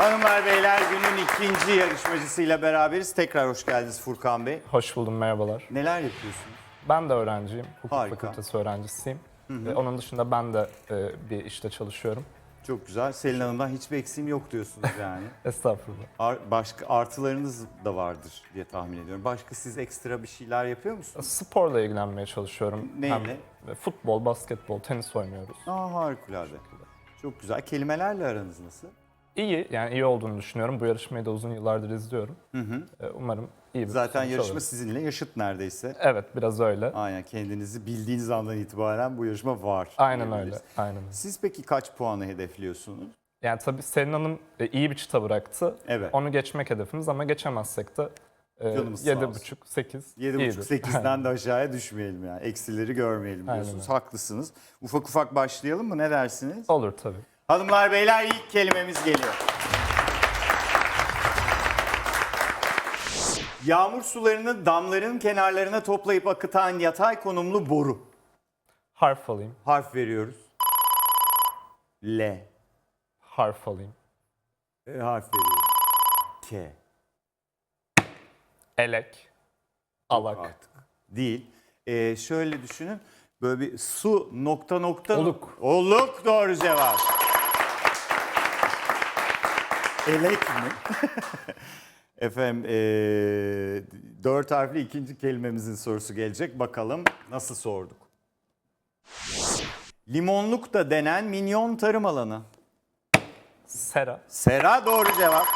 Hanımlar beyler günün ikinci yarışmacısıyla beraberiz. Tekrar hoş geldiniz Furkan Bey. Hoş buldum, merhabalar. Neler yapıyorsunuz? Ben de öğrenciyim, hukuk Harika. fakültesi öğrencisiyim. Ve onun dışında ben de e, bir işte çalışıyorum. Çok güzel. Selin Hanım'dan hiçbir eksiğim yok diyorsunuz yani. Estağfurullah. Ar- başka artılarınız da vardır diye tahmin ediyorum. Başka siz ekstra bir şeyler yapıyor musunuz? Sporla ilgilenmeye çalışıyorum. Neyle? Hem futbol, basketbol, tenis oynuyoruz. Aa harikulade. Çok güzel. Kelimelerle aranız nasıl? İyi, yani iyi olduğunu düşünüyorum. Bu yarışmayı da uzun yıllardır izliyorum. E, Umarım iyi bir Zaten sonuç yarışma alırız. sizinle yaşıt neredeyse. Evet, biraz öyle. Aynen kendinizi bildiğiniz andan itibaren bu yarışma var. Aynen öyle, aynen. Siz peki kaç puanı hedefliyorsunuz? Yani tabii Selin Hanım e, iyi bir çıta bıraktı. Evet. Onu geçmek hedefimiz ama geçemezsek de e, Canımız sağ olsun. 7,5, 8 7,5-8'den de aşağıya düşmeyelim yani. Eksileri görmeyelim Aynen diyorsunuz. öyle. Haklısınız. Ufak ufak başlayalım mı? Ne dersiniz? Olur tabii. Hanımlar beyler ilk kelimemiz geliyor. Yağmur sularını damların kenarlarına toplayıp akıtan yatay konumlu boru. Harf alayım, Harf veriyoruz. L. harf alayım. E, harf veriyoruz. K. Elek, alak, Artık. Değil. E, şöyle düşünün. Böyle bir su nokta nokta. Oluk. Oluk doğru cevap. Elek mi? Efendim e, dört harfli ikinci kelimemizin sorusu gelecek. Bakalım nasıl sorduk. Limonluk da denen minyon tarım alanı. sera, Sera doğru cevap.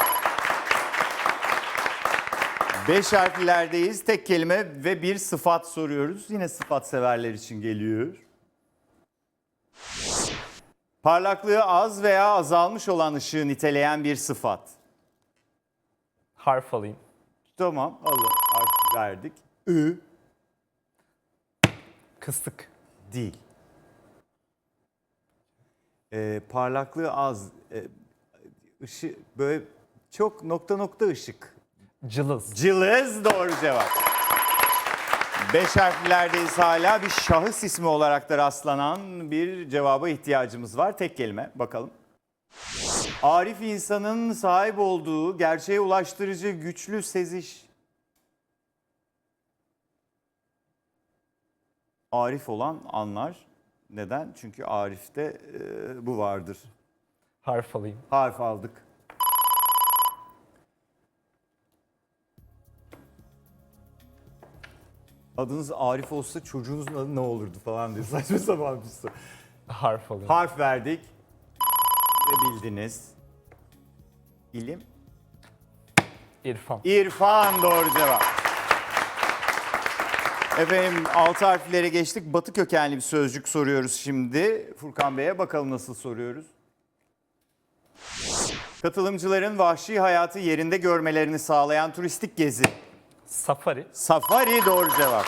Beş harflerdeyiz. Tek kelime ve bir sıfat soruyoruz. Yine sıfat severler için geliyor. Parlaklığı az veya azalmış olan ışığı niteleyen bir sıfat. harf alayım. Tamam, alın. Harf verdik. Ü Kısık, değil. Ee, parlaklığı az. Ee, ışı, böyle çok nokta nokta ışık. cılız, Cılız doğru cevap. Beş harflerdeyiz hala. Bir şahıs ismi olarak da rastlanan bir cevaba ihtiyacımız var. Tek kelime bakalım. Arif insanın sahip olduğu gerçeğe ulaştırıcı güçlü seziş. Arif olan anlar. Neden? Çünkü Arif'te e, bu vardır. harf alayım. Harf aldık. Adınız Arif olsa çocuğunuzun adı ne olurdu falan diye saçma sapan bir soru. Harf alayım. Harf verdik ve bildiniz. İlim. İrfan, İrfan doğru cevap. Efendim altı harflere geçtik. Batı kökenli bir sözcük soruyoruz şimdi. Furkan Bey'e bakalım nasıl soruyoruz. Katılımcıların vahşi hayatı yerinde görmelerini sağlayan turistik gezi. Safari, Safari doğru cevap.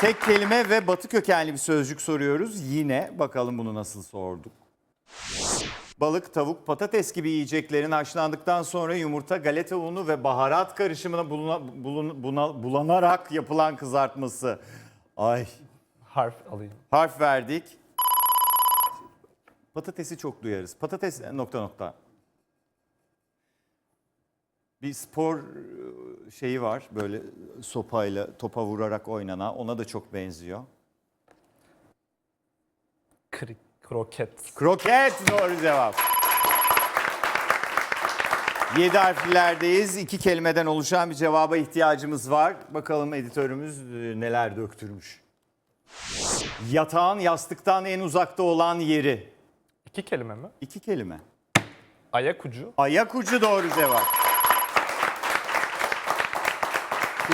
Tek kelime ve batı kökenli bir sözcük soruyoruz. Yine bakalım bunu nasıl sorduk. Balık, tavuk, patates gibi yiyeceklerin haşlandıktan sonra yumurta, galeta unu ve baharat karışımına buluna- bulun- buna- bulanarak yapılan kızartması. Ay harf alayım. harf verdik. Patatesi çok duyarız. Patates nokta nokta. Bir spor e, şeyi var böyle sopayla topa vurarak oynanan ona da çok benziyor. Krik, kroket, Kroket doğru cevap. Yedi harflerdeyiz. İki kelimeden oluşan bir cevaba ihtiyacımız var. Bakalım editörümüz e, neler döktürmüş. Yatağın yastıktan en uzakta olan yeri. iki kelime mi? İki kelime. Ayak ucu, Ayak ucu doğru cevap.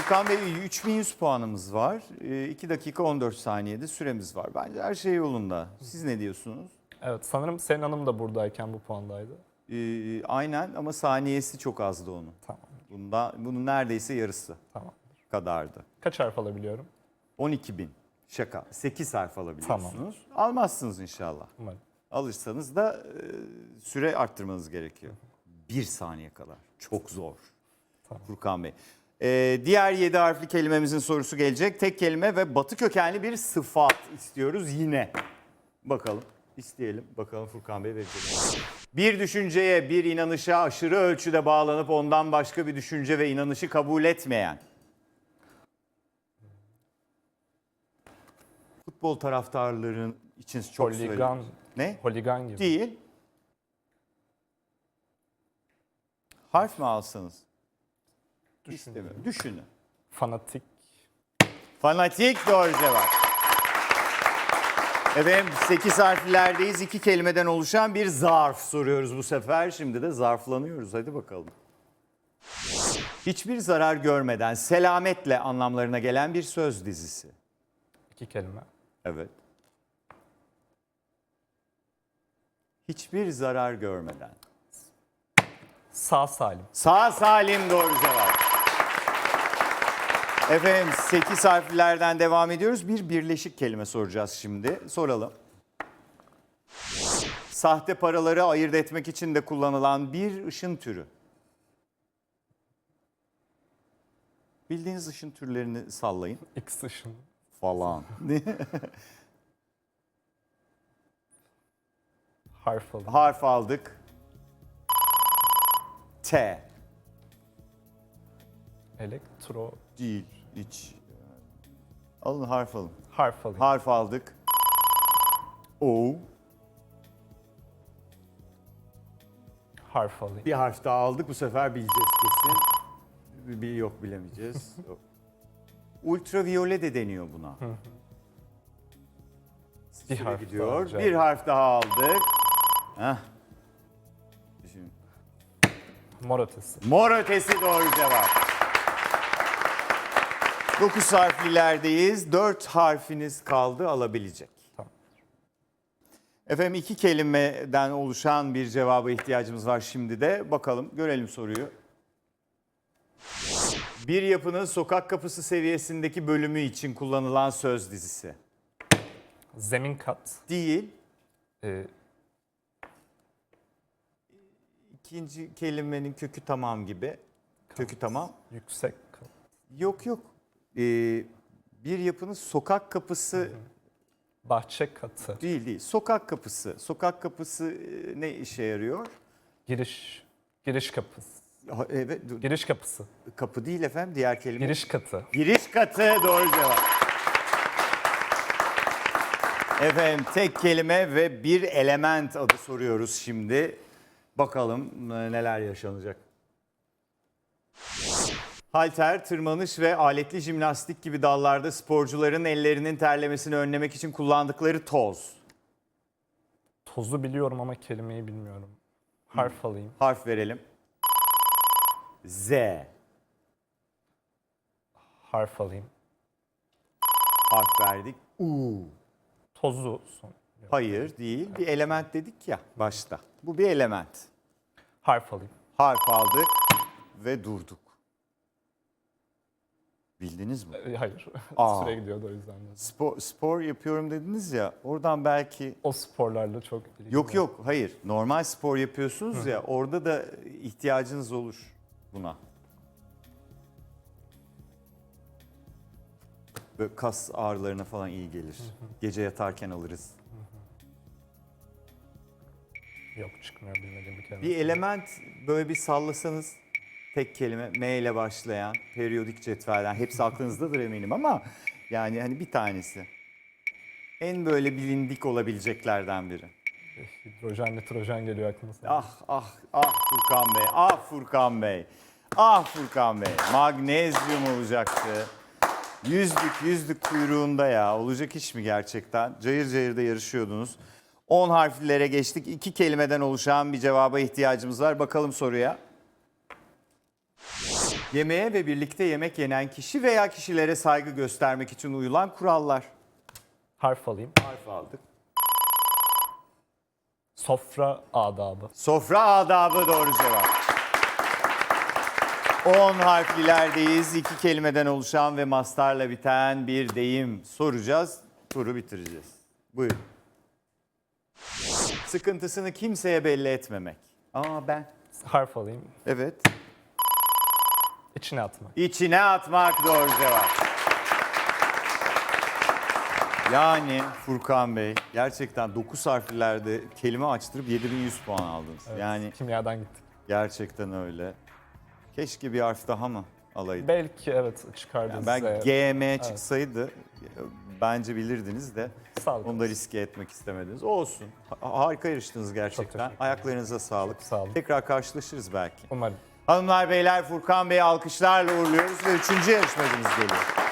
Furkan Bey 3100 puanımız var. 2 dakika 14 saniyede süremiz var. Bence her şey yolunda. Siz ne diyorsunuz? evet sanırım Selin Hanım da buradayken bu puandaydı. Ee, aynen ama saniyesi çok azdı onun. Tamam, Bunda, bunun neredeyse yarısı tamam. kadardı. Kaç harf alabiliyorum? 12 bin. Şaka. 8 harf alabiliyorsunuz. Almazsınız inşallah. Umarım. Alırsanız da e, süre arttırmanız gerekiyor. Bir saniye kadar. Çok zor. Tamam. Furkan Bey. Ee, diğer 7 harfli kelimemizin sorusu gelecek. Tek kelime ve batı kökenli bir sıfat istiyoruz yine. Bakalım. isteyelim. Bakalım Furkan Bey verecek. Bir düşünceye, bir inanışa aşırı ölçüde bağlanıp ondan başka bir düşünce ve inanışı kabul etmeyen. Futbol taraftarların için çok Holigan. Ne? holigan gibi. Değil. Harf mi alsanız? İstemiyorum. Düşünün. Fanatik. Fanatik doğru cevap. Efendim 8 harflerdeyiz. İki kelimeden oluşan bir zarf soruyoruz bu sefer. Şimdi de zarflanıyoruz. Hadi bakalım. Hiçbir zarar görmeden selametle anlamlarına gelen bir söz dizisi. iki kelime. Evet. Hiçbir zarar görmeden. Sağ salim. Sağ salim doğru cevap. Efendim 8 harflerden devam ediyoruz. Bir birleşik kelime soracağız şimdi. Soralım. Sahte paraları ayırt etmek için de kullanılan bir ışın türü. Bildiğiniz ışın türlerini sallayın X ışın. falan. Harf alın. Harf aldık. T. Elektro. Değil. Hiç. Alın harf alın. Harf alayım. Harf aldık. O. Harf alayım. Bir harf daha aldık. Bu sefer bileceğiz kesin. Bir, bir yok bilemeyeceğiz. Ultraviyole de deniyor buna. Bir harf daha gidiyor. alacağım. Bir harf daha aldık. Heh. Şimdi, Mor ötesi. Mor ötesi doğru cevap. 9 harflilerdeyiz. 4 harfiniz kaldı alabilecek. Tamam. Efendim iki kelimeden oluşan bir cevaba ihtiyacımız var şimdi de. Bakalım görelim soruyu. Bir yapının sokak kapısı seviyesindeki bölümü için kullanılan söz dizisi. Zemin kat. Değil. Ee, İkinci kelimenin kökü tamam gibi. Kökü tamam. yüksek kat. Yok yok. Ee, bir yapının sokak kapısı Bahçe katı. değil değil. Sokak kapısı. Sokak kapısı e, ne işe yarıyor? Giriş. Giriş kapısı. Ha, Evet, Giriş kapısı. kapı değil efendim diğer kelime. Giriş katı. Giriş katı doğru cevap. Efendim tek kelime ve bir element adı soruyoruz şimdi. Bakalım e, neler yaşanacak. Halter, tırmanış ve aletli jimnastik gibi dallarda sporcuların ellerinin terlemesini önlemek için kullandıkları toz. Tozu biliyorum ama kelimeyi bilmiyorum. Harf alayım. Harf verelim. Z. Harf alayım. Harf verdik. U. Tozu son. Hayır değil. Bir element dedik ya başta. Bu bir element. Harf alayım. Harf aldık ve durduk. Bildiniz mi? Ee, Hayır. Aa. Süre gidiyordu o yüzden. de. Spor, spor yapıyorum dediniz ya. Oradan belki O sporlarla çok ilgim yok var. yok hayır. Normal spor yapıyorsunuz ya. Orada da ihtiyacınız olur buna. Böyle kas ağrılarına falan iyi gelir. Gece yatarken alırız. Yok çıkmıyor bilmediğim bir kelime. Bir element böyle bir sallasanız tek kelime M ile başlayan periyodik cetvelden hepsi aklınızdadır eminim ama yani hani bir tanesi. En böyle bilindik olabileceklerden biri. Hidrojen, nitrojen geliyor sadece. Ah ah ah Furkan Bey, ah Furkan Bey, ah Furkan Bey. Magnezyum olacaktı. Yüzdük yüzdük kuyruğunda ya. Olacak iş mi gerçekten? Cayır cayır da yarışıyordunuz. 10 harflilere geçtik. İki kelimeden oluşan bir cevaba ihtiyacımız var. Bakalım soruya. Yemeğe ve birlikte yemek yenen kişi veya kişilere saygı göstermek için uyulan kurallar. Harf alayım. Harf aldık. Sofra adabı. Sofra adabı doğru cevap. 10 harflilerdeyiz. İki kelimeden oluşan ve mastarla biten bir deyim soracağız. Turu bitireceğiz. Buyurun. Sıkıntısını kimseye belli etmemek. Aa ben. Harf alayım. Evet. İçine atmak. İçine atmak doğru cevap. Yani Furkan Bey gerçekten 9 harflerde kelime açtırıp 7100 puan aldınız. Evet, Yani kimyadan gittik. gerçekten öyle. Keşke bir harf daha mı alaydı? Belki evet çıkardınız. Yani ben. GM çıksaydı bence bilirdiniz de Sağlık onu da riske etmek istemediniz. Olsun. Ha- Harika yarıştınız gerçekten. Ayaklarınıza sağlık. Sağ olun. Tekrar karşılaşırız belki. Umarım. Hanımlar beyler Furkan Bey'i alkışlarla uğurluyoruz ve üçüncü yarışmacımız geliyor.